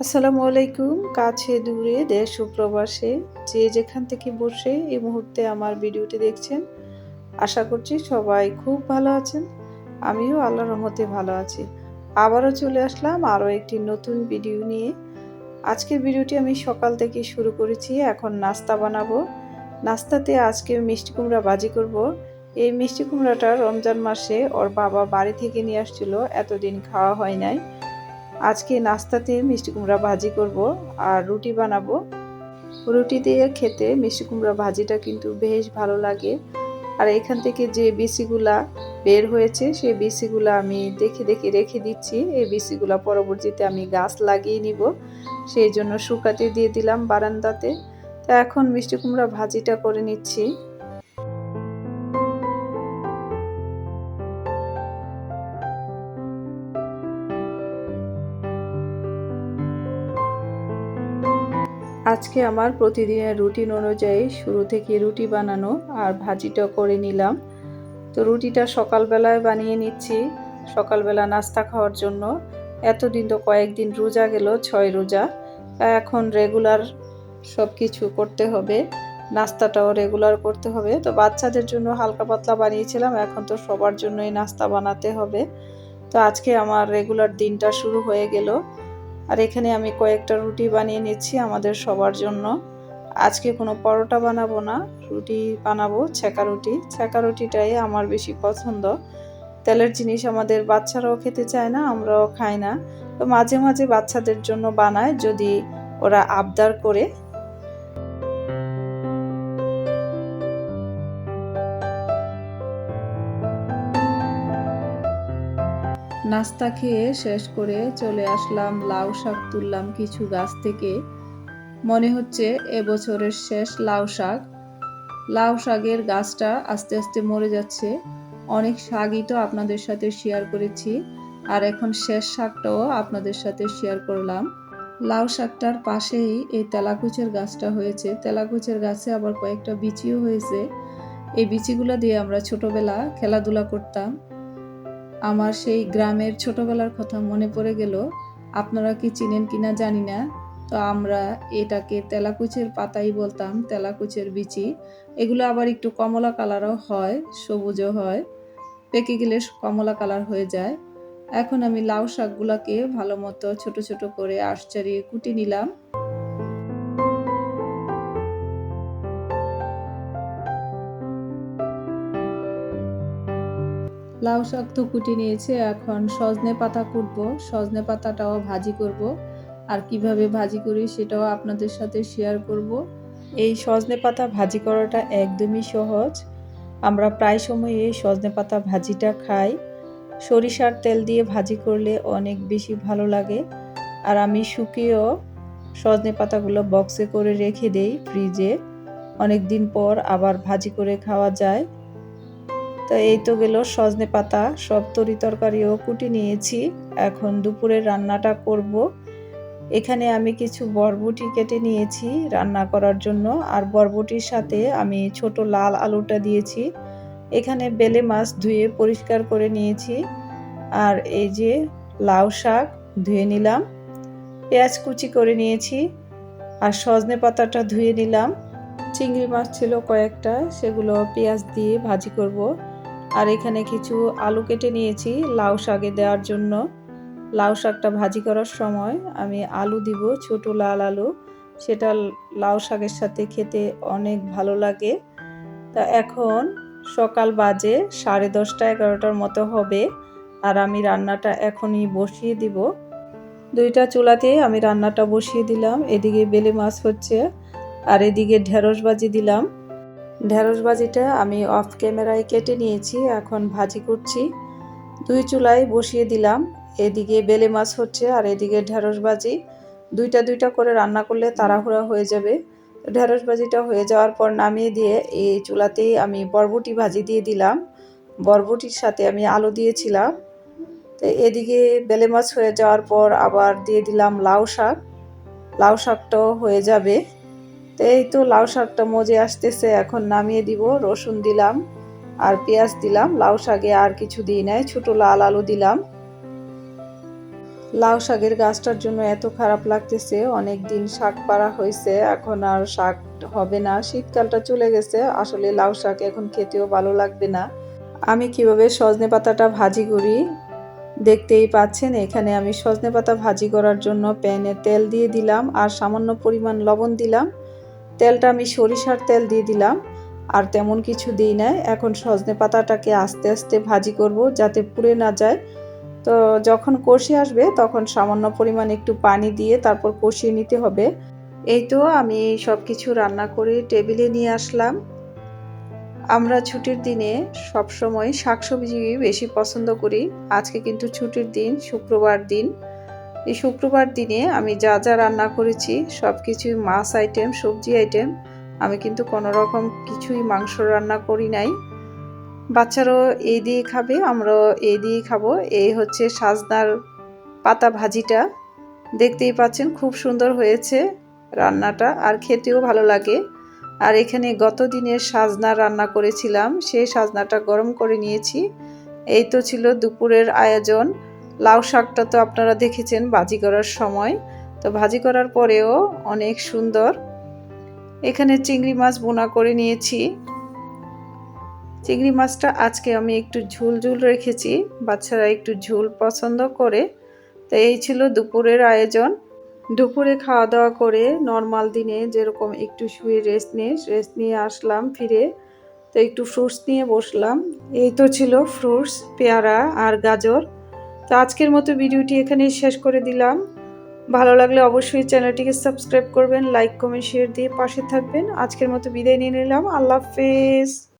আসসালামু আলাইকুম, কাছে দূরে, দেশ ও প্রবাসে যে যেখান থেকে বসে এই মুহূর্তে আমার ভিডিওটি দেখছেন, আশা করছি সবাই খুব ভালো আছেন। আমিও আল্লাহর রহমতে ভালো আছি। আবারও চলে আসলাম আরও একটি নতুন ভিডিও নিয়ে। আজকের ভিডিওটি আমি সকাল থেকে শুরু করেছি, এখন নাস্তা বানাবো। নাস্তাতে আজকে মিষ্টি কুমড়া ভাজি করব। এই মিষ্টি কুমড়াটা রমজান মাসে ওর বাবা বাড়ি থেকে নিয়ে আসছিল, এতদিন খাওয়া হয় নাই। আজকে নাস্তাতে মিষ্টি কুমড়া ভাজি করব আর রুটি বানাবো। রুটি দিয়ে খেতে মিষ্টি কুমড়া ভাজিটা কিন্তু বেশ ভালো লাগে। আর এখান থেকে যে বিসিগুলা বের হয়েছে, সেই বিসিগুলা আমি দেখে দেখে রেখে দিচ্ছি। এই বিসিগুলা পরবর্তীতে আমি গাছ লাগিয়ে নিব। সেই জন্য শুকাতে দিয়ে দিলাম বারান্দাতে। তো এখন মিষ্টি কুমড়া ভাজিটা করে নিচ্ছি। আজকে আমার প্রতিদিনের রুটিন অনুযায়ী শুরু থেকে রুটি বানানো আর ভাজিটা করে নিলাম। তো রুটিটা সকালবেলায় বানিয়ে নিচ্ছি, সকালবেলা নাস্তা খাওয়ার জন্য। এতদিন তো কয়েকদিন রোজা গেল, ছয় রোজা। এখন রেগুলার সব কিছু করতে হবে, নাস্তাটাও রেগুলার করতে হবে। তো বাচ্চাদের জন্য হালকা পাতলা বানিয়েছিলাম, এখন তো সবার জন্যই নাস্তা বানাতে হবে। তো আজকে আমার রেগুলার দিনটা শুরু হয়ে গেল। আর এখানে আমি কয়েকটা রুটি বানিয়ে নিচ্ছি আমাদের সবার জন্য। আজকে কোনো পরোটা বানাবো না, রুটি বানাবো, ছেঁকা রুটি। ছেঁকা রুটিটাই আমার বেশি পছন্দ। তেলের জিনিস আমাদের বাচ্চারাও খেতে চায় না, আমরাও খাই না। তো মাঝে মাঝে বাচ্চাদের জন্য বানায় যদি ওরা আবদার করে নাস্তা খেয়ে শেষ করে চলে আসলাম লাউ শাক তুললাম কিছু গাছ থেকে। মনে হচ্ছে এবছরের শেষ লাউ শাক। লাউ শাকের গাছটা আস্তে আস্তে মরে যাচ্ছে। অনেক শাকই তো আপনাদের সাথে শেয়ার করেছি, আর এখন শেষ শাকটাও আপনাদের সাথে শেয়ার করলাম। লাউ শাকটার পাশেই এই তেলাকুচের গাছটা হয়েছে। তেলাকুচের গাছে আবার কয়েকটা বিচিও হয়েছে। এই বিচিগুলো দিয়ে আমরা ছোটবেলা খেলাধুলা করতাম। আমার সেই গ্রামের ছোটবেলার কথা মনে পড়ে গেল, আপনারা কি চিনেন কিনা জানি না। তো আমরা এটাকে তেলাকুচের পাতাই বলতাম, তেলাকুচের বিচি। এগুলো আবার একটু কমলা কালারও হয়, সবুজও হয়। পেকে গেলে কমলা কালার হয়ে যায়। এখন আমি লাউ শাকগুলোকে ভালো মতো ছোটো ছোটো করে আশচারিয়ে কুটি নিলাম। লাউ শাক তো কুটি নিয়েছে, এখন সজনে পাতা কুটবো। সজনে পাতাটাও ভাজি করব। আর কীভাবে ভাজি করি সেটাও আপনাদের সাথে শেয়ার করব। এই সজনে পাতা ভাজি করাটা একদমই সহজ। আমরা প্রায় সময় এই সজনে পাতা ভাজিটা খাই। সরিষার তেল দিয়ে ভাজি করলে অনেক বেশি ভালো লাগে। আর আমি শুকিয়েও সজনে পাতাগুলো বক্সে করে রেখে দেই ফ্রিজে অনেক দিন পর আবার ভাজি করে খাওয়া যায়। তো এই তো গেল সজনে পাতা, সব তরি তরকারিও কুটি নিয়েছি। এখন দুপুরের রান্নাটা করব। এখানে আমি কিছু বরবটি কেটে নিয়েছি রান্না করার জন্য। আর বরবটির সাথে আমি ছোট লাল আলুটা দিয়েছি। এখানে বেলে মাছ ধুয়ে পরিষ্কার করে নিয়েছি। আর এই যে লাউ শাক ধুয়ে নিলাম। পেঁয়াজ কুচি করে নিয়েছি। আর সজনে পাতাটা ধুয়ে নিলাম। চিংড়ি মাছ ছিল কয়েকটা, সেগুলো পেঁয়াজ দিয়ে ভাজি করব। আর এখানে কিছু আলু কেটে নিয়েছি, লাউ শাকে দেওয়ার জন্য। লাউ শাকটা ভাজি করার সময় আমি আলু দিব, ছোট লাল আলু। সেটা লাউ শাকের সাথে খেতে অনেক ভালো লাগে। তা এখন সকাল বাজে, সাড়ে দশটা, এগারোটার মতো হবে। আর আমি রান্নাটা এখনই বসিয়ে দিব। দুইটা চুলাতে আমি রান্নাটা বসিয়ে দিলাম। এদিকে বেলে মাছ হচ্ছে, আর এদিকে ঢেঁড়স ভাজি দিলাম। ঢেঁড়স ভাজিটা আমি অফ ক্যামেরায় কেটে নিয়েছি, এখন ভাজি করছি। দুই চুলায় বসিয়ে দিলাম, এদিকে বেলে মাছ হচ্ছে আর এদিকে ঢেঁড়স ভাজি দুইটা দুইটা করে রান্না করলে তাড়াহুড়া হয়ে যাবে। ঢেঁড়স ভাজিটা হয়ে যাওয়ার পর নামিয়ে দিয়ে এই চুলাতেই আমি বরবটি ভাজি দিয়ে দিলাম। বরবটির সাথে আমি আলু দিয়েছিলাম। তো এদিকে বেলে মাছ হয়ে যাওয়ার পর আবার দিয়ে দিলাম লাউ শাক। লাউ শাকটাও হয়ে যাবে। তো এই তো লাউ শাকটা মজে আসতেছে, এখন নামিয়ে দিব, রসুন দিলাম আর পেঁয়াজ দিলাম। লাউ শাকে আর কিছু দিই নাই, ছোটো লাল আলু দিলাম। লাউ শাকের গাছটার জন্য এত খারাপ লাগতেছে, অনেক দিন শাক পাড়া হয়েছে, এখন আর শাক হবে না, শীতকালটা চলে গেছে, আসলে লাউ শাক এখন খেতেও ভালো লাগবে না। আমি কীভাবে সজনে পাতাটা ভাজি করি? দেখতেই পাচ্ছেন, এখানে আমি সজনে পাতা ভাজি করার জন্য প্যানে তেল দিয়ে দিলাম আর সামান্য পরিমাণ লবণ দিলাম। তেলটা আমি সরিষার তেল দিয়ে দিলাম, আর তেমন কিছু দিই না এখন সজনে পাতাটাকে আস্তে আস্তে ভাজি করব যাতে পুড়ে না যায়। তো যখন কষি আসবে তখন সামান্য পরিমাণ একটু পানি দিয়ে তারপর কষিয়ে নিতে হবে। এই তো আমি সব কিছু রান্না করে টেবিলে নিয়ে আসলাম। আমরা ছুটির দিনে সবসময় শাকসবজি বেশি পছন্দ করি। আজকে কিন্তু ছুটির দিন, শুক্রবার দিন। এই শুক্রবার দিনে আমি যা যা রান্না করেছি সব কিছুই মাছ আইটেম সবজি আইটেম আমি কিন্তু কোনো রকম কিছুই মাংস রান্না করি নাই। বাচ্চারাও এই দিয়ে খাবে আমরাও এই দিয়েই খাব। এই হচ্ছে সাজনার পাতা ভাজিটা। দেখতেই পাচ্ছেন, খুব সুন্দর হয়েছে রান্নাটা, আর খেতেও ভালো লাগে। আর এখানে গত দিনের সাজনা রান্না করেছিলাম, সেই সাজনাটা গরম করে নিয়েছি। এই তো ছিল দুপুরের আয়োজন। লাউ শাকটা তো আপনারা দেখেছেন ভাজি করার সময়। তো ভাজি করার পরেও অনেক সুন্দর। এখানে চিংড়ি মাছ বোনা করে নিয়েছি। চিংড়ি মাছটা আজকে আমি একটু ঝুল ঝুল রেখেছি, বাচ্চারা একটু ঝুল পছন্দ করে। তো এই ছিল দুপুরের আয়োজন। দুপুরে খাওয়া দাওয়া করে নর্মাল দিনে যেরকম একটু শুয়ে রেস্ট নিয়ে রেস্ট নিয়ে আসলাম ফিরে। তো একটু ফ্রুটস নিয়ে বসলাম। এই তো ছিল ফ্রুটস পেয়ারা আর গাজর। তো আজকের মতো ভিডিওটি এখানেই শেষ করে দিলাম। ভালো লাগলে অবশ্যই চ্যানেলটিকে সাবস্ক্রাইব করবেন, লাইক, কমেন্ট শেয়ার দিয়ে পাশে থাকবেন। আজকের মতো বিদায় নিয়ে নিলাম। আল্লাহ হাফেজ।